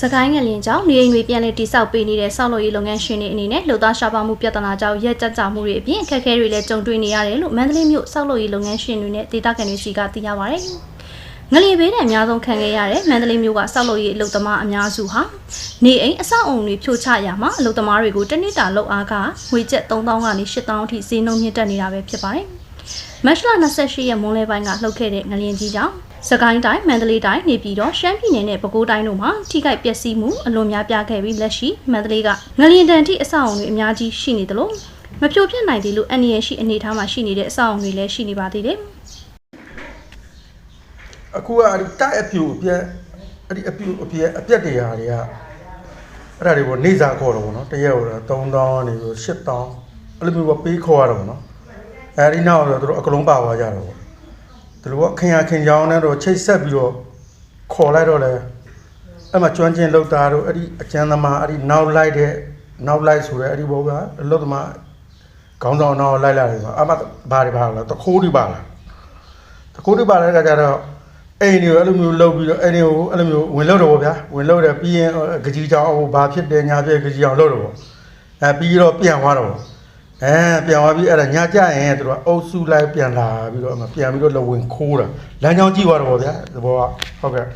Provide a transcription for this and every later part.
စကိုင်းငလျင်ကြောင့်နေအိမ်တွေပြန်လည်တိစောက်ပေးနေတဲ့ဆောက်လုပ်ရေးလုပ်ငန်းရှင်တွေအနေနဲ့လုံသားရှားပါမှုပြဿနာကြောင့်ရက်ကြကြမှုတွေအပြင်အခက်အခဲတွေလည်းကြုံတွေ့နေရတယ်လို့မန္တလေးမြို့ဆောက်လုပ်ရေးလုပ်ငန်းရှင်တွေနဲ့ဒေသခံတွေစီကသိရပါဗျ။ငလျင်ဘေးနဲ့အများဆုံးခံခဲ့ရတဲ့မန္တလေးမြို့ကဆောက်လုပ်ရေးအလုပ်သမားအများစုဟာနေအိမ်အဆောက်အုံတွေဖြိုချရမှာအလုပ်သမားတွေကိုတစ်နှစ်တာလုပ်အားကငွေကျပ်3000ကနေ8000အထိဈေးနှုန်းမြင့်တက်နေတာပဲဖြစ်ပါတယ်။ မတ်လ28ရက်မွန်းလယ်ပိုင်းကလှုပ်ခဲ့တဲ့ငလျင်ကြီးကြောင့်စကိုင်းတိုင်းမန္တလေးတိုင်းနေပြည်တော်ရှမ်းပြည်နယ်နဲ့ပဲခူးတိုင်းတို့မှာထိခိုက်ပျက်စီးမှုအလွန်များပြားခဲ့ပြီးလက်ရှိမန္တလေးကငလျင်တန်ထိအဆောက်အုံတွေအများကြီးရှိနေသလိုမပြိုပြတ်နိုင်သေးလို့အန္တရာယ်ရှိအနေအထားမှာရှိနေတဲ့အဆောက်အုံတွေလည်းရှိနေပါသေးတယ်အခုကအဲ့ဒီတိုက်အပြူအပြက်အဲ့ဒီအပြူအပြက်အပြက်တရားတွေကအဲ့ဒါတွေကိုနေစာခေါ်တော့ဗောနော်တရက်ဟို3000နေပြီး8000အဲ့လိုမျိုးပဲပေးခေါ်ရတော့ဗောနော် အဲ့ဒီနောက်တော့သူတို့အကလုံးပါသွားကြတော့ဗောသူတို့ကခင်ရခင်ကြောင်းနဲ့တော့ချိတ်ဆက်ပြီးတော့ခေါ်လိုက်တော့လေအဲ့မှာကျွမ်းကျင်လောက်သားတို့အဲ့ဒီအကျန်းသမားအဲ့ဒီနောက်လိုက်တဲ့နောက်လိုက်ဆိုတဲ့အဲ့ဒီဘောကအလုတ်သမားခေါင်းဆောင်နောက်လိုက်လာတယ်ဆိုအမဘာတွေပါလဲတခိုးတွေပါလားတကူတူပါတဲ့ခါကျတော့အိမ်တွေကိုအဲ့လိုမျိုးလှုပ်ပြီးတော့အိမ်တွေကိုအဲ့လိုမျိုးဝင်လှုပ်တော့ဗောဗျာဝင်လှုပ်တယ်ပြီးရင်ဂကြီးချောင်းဟိုဘာဖြစ်တယ်ညာဖြစ်ဂကြီးချောင်းလှုပ်တော့ဗောအဲပြီးတော့ပြန်သွားတော့ဗော အဲပြန်သွားပြီးအဲ့ဒါညာကြရင်သူတို့ကအုပ်စုလိုက်ပြန်လာပြီးတော့အမပြန်ပြီးတော့လဝင်ခိုးတာလမ်းကြောင်းကြည့်သွားတော့ဗောဗျာသဘောကဟုတ်ကဲ့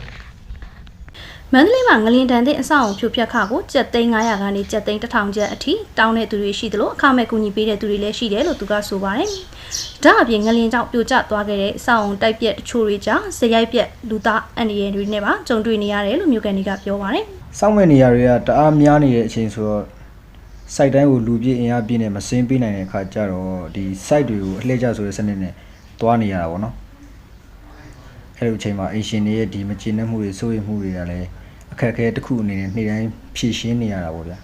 မန္တလေးမှာငလျင်တန်တဲ့အဆောက်အုံဖြိုဖျက်ခကိုကျပ်သိန်း900ကနေကျပ်သိန်း1000ကျပ်အထိတောင်းတဲ့သူတွေရှိသလိုအခမဲ့ကူညီပေးတဲ့သူတွေလည်းရှိတယ်လို့သူကဆိုပါတယ်။ဒါအပြင်ငလျင်ကြောင့်ပြိုကျသွားခဲ့တဲ့အဆောက်အုံတိုက်ပြက်တချို့တွေကြောင့်ဇရိုက်ပြက်လူသားအန္တရာယ်တွေနဲ့ပါကြုံတွေ့နေရတယ်လို့မြို့ကန်တွေကပြောပါတယ်။စောင့်မဲ့နေရာတွေကတအားများနေတဲ့အချိန်ဆိုတော့ site တိုင်းကိုလူပြည့်အင်အားပြည့်နဲ့မစင်းပေးနိုင်တဲ့အခါကျတော့ဒီ site တွေကိုအလှည့်ကျဆိုတဲ့စနစ်နဲ့တွားနေရတာပေါ့နော်အဲ့လိုအချိန်မှာအင်ရှင်တွေရဲ့ဒီမကျေနပ်မှုတွေစိုးရိမ်မှုတွေကလည်းအခက်အခဲတစ်ခုအနေနဲ့နေ့တိုင်းဖြည့်ရှင်းနေရတာပေါ့ဗျာ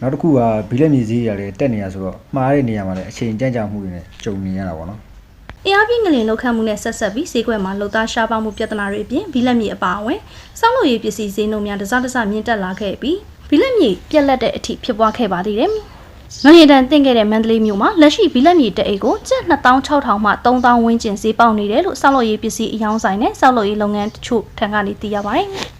နောက်တစ်ခုကဘီလက်မြေစည်းတွေကလည်းတက်နေရဆိုတော့မှားတဲ့နေရာမှာလည်းအချိန်ကြန့်ကြာမှုတွေနဲ့ကြုံနေရတာပေါ့နော်အင်အားပြင်းငလင်လောက်ခတ်မှုနဲ့ဆက်ဆက်ပြီးဈေးကွက်မှာလှုပ်သားရှားပါမှုပြဿနာတွေအပြင်ဘီလက်မြေအပါအဝင်စောင်းလို့ရေးပစ္စည်းဈေးနှုန်းများတစားတစားမြင့်တက်လာခဲ့ပြီး ဘီလက်မြေပြက်လက်တဲ့အထိဖြစ်ပွားခဲ့ပါသေးတယ်။ငလျင်တန်တင်ခဲ့တဲ့မန္တလေးမြို့မှာလက်ရှိဘီလက်မြေတအိတ်ကိုကျပ်2600မှ3000ဝန်းကျင်ဈေးပေါက်နေတယ်လို့စောင်းလို့ရေးပစ္စည်းအယောင်းဆိုင်နဲ့စောင်းလို့ရေးလုပ်ငန်းတချို့ထံကနေသိရပါတယ်။